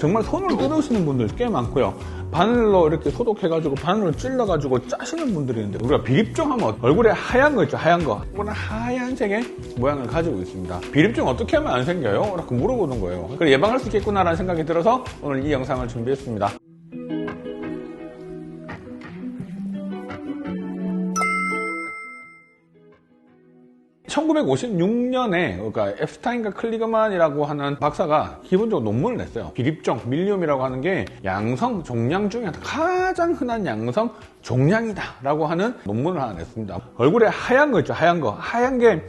정말 손으로 뜯으시는 분들 꽤 많고요. 바늘로 이렇게 소독해가지고 바늘로 찔러가지고 짜시는 분들이 있는데 우리가 비립종 하면 얼굴에 하얀 거 있죠 하얀 거. 이거는 하얀색의 모양을 가지고 있습니다. 비립종 어떻게 하면 안 생겨요? 이렇게 물어보는 거예요. 그래 예방할 수 있겠구나라는 생각이 들어서 오늘 이 영상을 준비했습니다 1956년에 그러니까 앱스타인과 클리그만이라고 하는 박사가 기본적으로 논문을 냈어요. 비립종, 밀리움이라고 하는 게 양성 종양 중에 가장 흔한 양성 종양이다라고 하는 논문을 하나 냈습니다. 얼굴에 하얀 거 있죠, 하얀 거. 하얀 게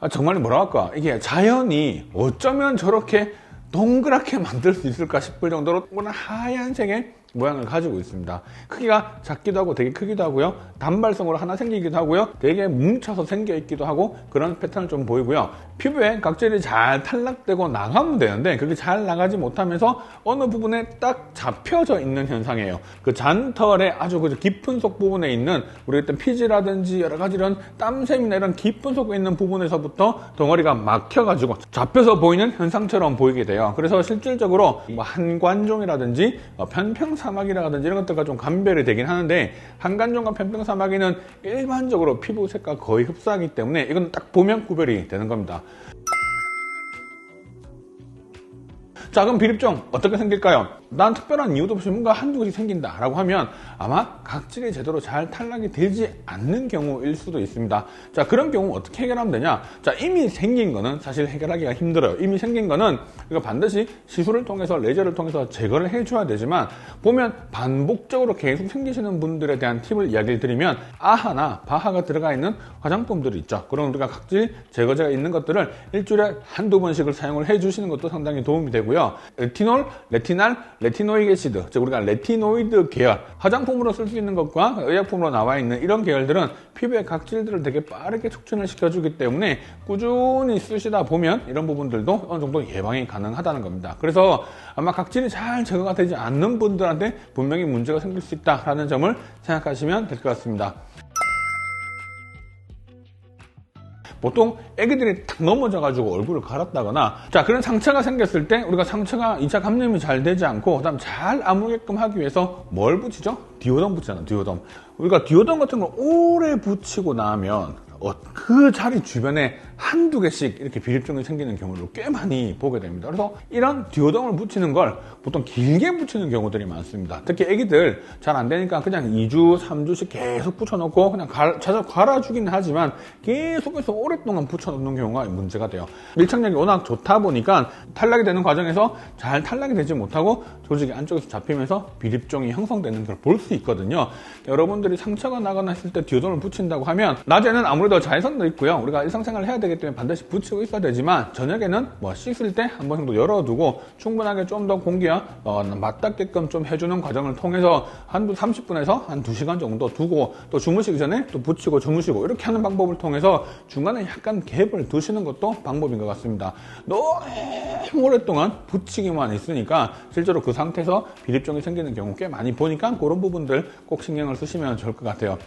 아, 정말 뭐라 할까? 이게 자연이 어쩌면 저렇게 동그랗게 만들 수 있을까 싶을 정도로 하얀색의 모양을 가지고 있습니다. 크기가 작기도 하고 되게 크기도 하고요. 단발성으로 하나 생기기도 하고요. 되게 뭉쳐서 생겨 있기도 하고 그런 패턴을 좀 보이고요. 피부에 각질이 잘 탈락되고 나가면 되는데 그게 잘 나가지 못하면서 어느 부분에 딱 잡혀져 있는 현상이에요. 그 잔털의 아주 그 깊은 속 부분에 있는 우리 그때 피지라든지 여러 가지 이런 땀샘이나 이런 깊은 속에 있는 부분에서부터 덩어리가 막혀가지고 잡혀서 보이는 현상처럼 보이게 돼요. 그래서 실질적으로 뭐 한관종이라든지 어, 편평 사마귀라든지 이런 것들과 좀 감별이 되긴 하는데 한간종과 편평 사마귀는 일반적으로 피부 색과 거의 흡사하기 때문에 이건 딱 보면 구별이 되는 겁니다. 자 그럼 비립종 어떻게 생길까요? 난 특별한 이유도 없이 뭔가 한두 곳이 생긴다라고 하면 아마 각질이 제대로 잘 탈락이 되지 않는 경우일 수도 있습니다. 자 그런 경우 어떻게 해결하면 되냐? 자 이미 생긴 거는 사실 해결하기가 힘들어요. 이미 생긴 거는 이거 반드시 시술을 통해서 레저를 통해서 제거를 해줘야 되지만 보면 반복적으로 계속 생기시는 분들에 대한 팁을 이야기를 드리면 아하나 바하가 들어가 있는 화장품들이 있죠. 그럼 우리가 각질 제거제가 있는 것들을 일주일에 한두 번씩을 사용을 해주시는 것도 상당히 도움이 되고요. 레티놀, 레티날, 레티노이드 애시드, 즉 우리가 레티노이드 계열 화장품으로 쓸 수 있는 것과 의약품으로 나와 있는 이런 계열들은 피부의 각질들을 되게 빠르게 촉진을 시켜주기 때문에 꾸준히 쓰시다 보면 이런 부분들도 어느 정도 예방이 가능하다는 겁니다. 그래서 아마 각질이 잘 제거가 되지 않는 분들한테 분명히 문제가 생길 수 있다라는 점을 생각하시면 될 것 같습니다. 보통 애기들이 탁 넘어져가지고 얼굴을 갈았다거나 자 그런 상처가 생겼을 때 우리가 상처가 2차 감염이 잘 되지 않고 그다음 잘 아물게끔 하기 위해서 뭘 붙이죠? 디오덤 붙이잖아 디오덤 우리가 디오덤 같은 걸 오래 붙이고 나면 어, 그 자리 주변에 한두 개씩 이렇게 비립종이 생기는 경우를 꽤 많이 보게 됩니다. 그래서 이런 디오덤을 붙이는 걸 보통 길게 붙이는 경우들이 많습니다. 특히 애기들 잘 안 되니까 그냥 2주, 3주씩 계속 붙여놓고 그냥 갈, 찾아 갈아주긴 하지만 계속해서 오랫동안 붙여놓는 경우가 문제가 돼요. 밀착력이 워낙 좋다 보니까 탈락이 되는 과정에서 잘 탈락이 되지 못하고 조직이 안쪽에서 잡히면서 비립종이 형성되는 걸 볼 수 있거든요. 여러분들이 상처가 나거나 했을 때 디오덤을 붙인다고 하면 낮에는 아무래도 자외선도 있고요. 우리가 일상생활을 해야 되기 때문에 반드시 붙이고 있어야 되지만 저녁에는 뭐 씻을 때 한 번 정도 열어두고 충분하게 좀 더 공기와 어, 맞닿게끔 좀 해주는 과정을 통해서 한 30분에서 한 2시간 정도 두고 또 주무시기 전에 또 붙이고 주무시고 이렇게 하는 방법을 통해서 중간에 약간 갭을 두시는 것도 방법인 것 같습니다. 너무 오랫동안 붙이기만 있으니까 실제로 그 상태에서 비립종이 생기는 경우 꽤 많이 보니까 그런 부분들 꼭 신경을 쓰시면 좋을 것 같아요.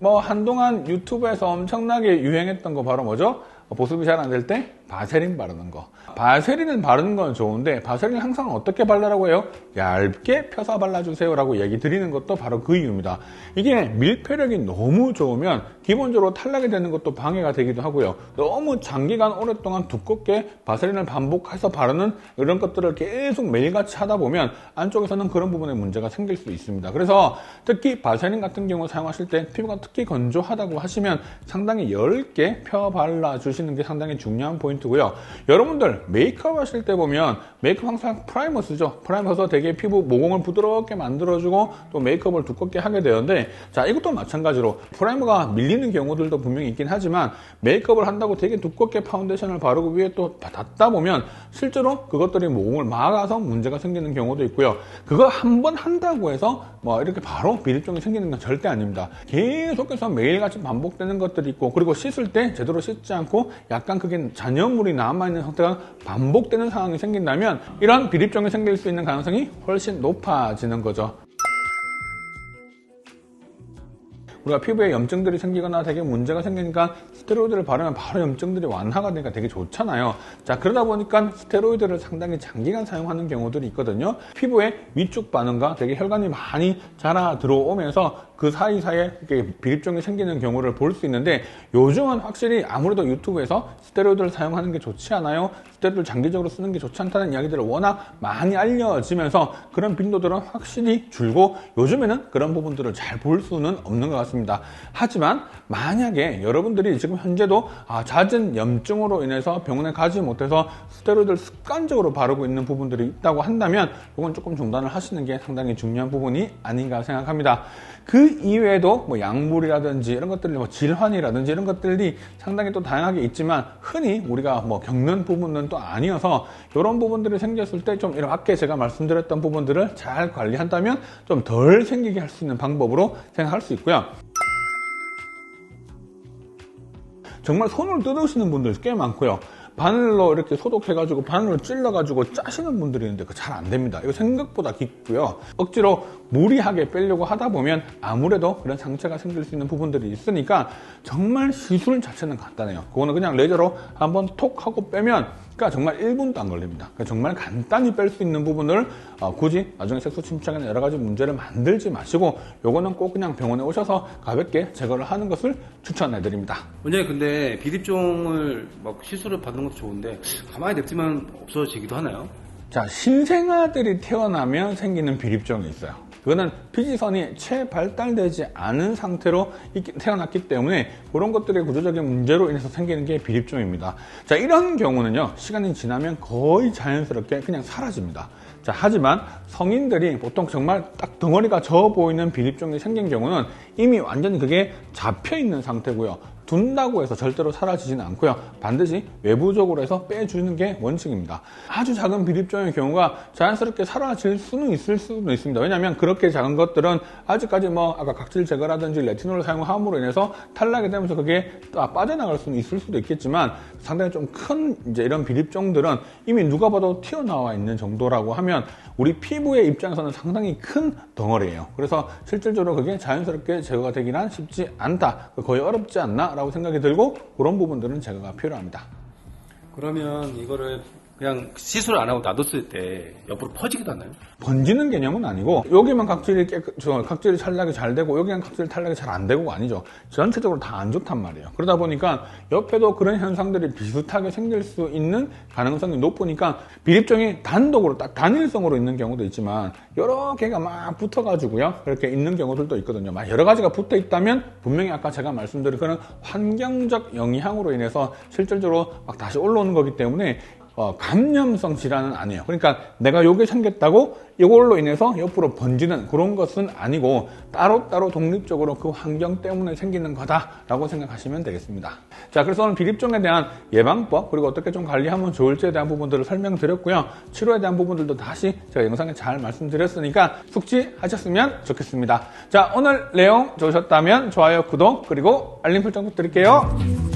뭐 한동안 유튜브에서 엄청나게 유행했던 거 바로 뭐죠? 보습이 잘 안 될 때 바세린 바르는 거. 바세린을 바르는 건 좋은데 바세린을 항상 어떻게 발라라고 해요? 얇게 펴서 발라주세요 라고 얘기 드리는 것도 바로 그 이유입니다. 이게 밀폐력이 너무 좋으면 기본적으로 탈락이 되는 것도 방해가 되기도 하고요. 너무 장기간 오랫동안 두껍게 바세린을 반복해서 바르는 이런 것들을 계속 매일같이 하다 보면 안쪽에서는 그런 부분에 문제가 생길 수 있습니다. 그래서 특히 바세린 같은 경우 사용하실 때 피부가 특히 건조하다고 하시면 상당히 얇게 펴 발라주시는 게 상당히 중요한 포인트 고요. 여러분들 메이크업 하실 때 보면 메이크업 항상 프라이머 쓰죠. 프라이머 서 되게 피부 모공을 부드럽게 만들어주고 또 메이크업을 두껍게 하게 되는데 자 이것도 마찬가지로 프라이머가 밀리는 경우들도 분명히 있긴 하지만 메이크업을 한다고 되게 두껍게 파운데이션을 바르고 위에 또 닿다 보면 실제로 그것들이 모공을 막아서 문제가 생기는 경우도 있고요. 그거 한 번 한다고 해서 뭐 이렇게 바로 비립종이 생기는 건 절대 아닙니다. 계속해서 매일같이 반복되는 것들이 있고 그리고 씻을 때 제대로 씻지 않고 약간 그게 잔여 물이 남아있는 상태가 반복되는 상황이 생긴다면 이런 비립종이 생길 수 있는 가능성이 훨씬 높아지는 거죠. 우리가 피부에 염증들이 생기거나 되게 문제가 생기니까 스테로이드를 바르면 바로 염증들이 완화가 되니까 되게 좋잖아요. 자, 그러다 보니까 스테로이드를 상당히 장기간 사용하는 경우들이 있거든요. 피부에 위쪽 반응과 되게 혈관이 많이 자라 들어오면서 그 사이사이에 이렇게 비립종이 생기는 경우를 볼 수 있는데 요즘은 확실히 아무래도 유튜브에서 스테로이드를 사용하는 게 좋지 않아요. 스테로이드를 장기적으로 쓰는 게 좋지 않다는 이야기들을 워낙 많이 알려지면서 그런 빈도들은 확실히 줄고 요즘에는 그런 부분들을 잘 볼 수는 없는 것 같습니다. 하지만 만약에 여러분들이 지금 현재도 아, 잦은 염증으로 인해서 병원에 가지 못해서 스테로이드를 습관적으로 바르고 있는 부분들이 있다고 한다면 이건 조금 중단을 하시는 게 상당히 중요한 부분이 아닌가 생각합니다. 그 이외에도 뭐 약물이라든지 이런 것들이 뭐 질환이라든지 이런 것들이 상당히 또 다양하게 있지만 흔히 우리가 뭐 겪는 부분은 또 아니어서 이런 부분들이 생겼을 때 좀 이렇게 제가 말씀드렸던 부분들을 잘 관리한다면 좀 덜 생기게 할 수 있는 방법으로 생각할 수 있고요. 정말 손을 뜯으시는 분들 꽤 많고요. 바늘로 이렇게 소독해가지고 바늘로 찔러가지고 짜시는 분들이 있는데 그거 잘 안 됩니다. 이거 생각보다 깊고요. 억지로 무리하게 빼려고 하다 보면 아무래도 그런 상처가 생길 수 있는 부분들이 있으니까 정말 시술 자체는 간단해요. 그거는 그냥 레저로 한번 톡 하고 빼면 그러니까 정말 1분도 안 걸립니다. 그러니까 정말 간단히 뺄 수 있는 부분을 어, 굳이 나중에 색소 침착이나 여러 가지 문제를 만들지 마시고 요거는 꼭 그냥 병원에 오셔서 가볍게 제거를 하는 것을 추천해 드립니다. 원장님 근데 비립종을 막 시술을 받는 것도 좋은데 가만히 냅두면 없어지기도 하나요? 자, 신생아들이 태어나면 생기는 비립종이 있어요. 그거는 피지선이 채 발달되지 않은 상태로 태어났기 때문에 그런 것들의 구조적인 문제로 인해서 생기는 게 비립종입니다. 자, 이런 경우는요, 시간이 지나면 거의 자연스럽게 그냥 사라집니다. 자, 하지만 성인들이 보통 정말 딱 덩어리가 져 보이는 비립종이 생긴 경우는 이미 완전히 그게 잡혀 있는 상태고요. 둔다고 해서 절대로 사라지지는 않고요. 반드시 외부적으로 해서 빼주는 게 원칙입니다. 아주 작은 비립종의 경우가 자연스럽게 사라질 수는 있을 수도 있습니다. 왜냐하면 그렇게 작은 것들은 아직까지 뭐 아까 각질 제거라든지 레티놀을 사용함으로 인해서 탈락이 되면서 그게 또 빠져나갈 수는 있을 수도 있겠지만 상당히 좀 큰 이제 이런 비립종들은 이미 누가 봐도 튀어나와 있는 정도라고 하면 우리 피부의 입장에서는 상당히 큰 덩어리예요. 그래서 실질적으로 그게 자연스럽게 제거가 되기는 쉽지 않다. 거의 어렵지 않나 라고 생각이 들고 그런 부분들은 제거가 필요합니다. 그러면 이거를 그냥 시술 안 하고 놔뒀을 때 옆으로 퍼지기도 하나요? 번지는 개념은 아니고 여기만 각질이 깨끗, 저 각질이 탈락이 잘 되고 여기는 각질 탈락이 잘 안 되고가 아니죠. 전체적으로 다 안 좋단 말이에요. 그러다 보니까 옆에도 그런 현상들이 비슷하게 생길 수 있는 가능성이 높으니까 비립종이 단독으로 딱 단일성으로 있는 경우도 있지만 여러 개가 막 붙어가지고요. 그렇게 있는 경우들도 있거든요. 막 여러 가지가 붙어 있다면 분명히 아까 제가 말씀드린 그런 환경적 영향으로 인해서 실질적으로 막 다시 올라오는 거기 때문에 어, 감염성 질환은 아니에요. 그러니까 내가 요게 생겼다고 이걸로 인해서 옆으로 번지는 그런 것은 아니고 따로따로 독립적으로 그 환경 때문에 생기는 거다라고 생각하시면 되겠습니다. 자, 그래서 오늘 비립종에 대한 예방법 그리고 어떻게 좀 관리하면 좋을지에 대한 부분들을 설명드렸고요. 치료에 대한 부분들도 다시 제가 영상에 잘 말씀드렸으니까 숙지하셨으면 좋겠습니다. 자, 오늘 내용 좋으셨다면 좋아요, 구독 그리고 알림 설정 부탁드릴게요.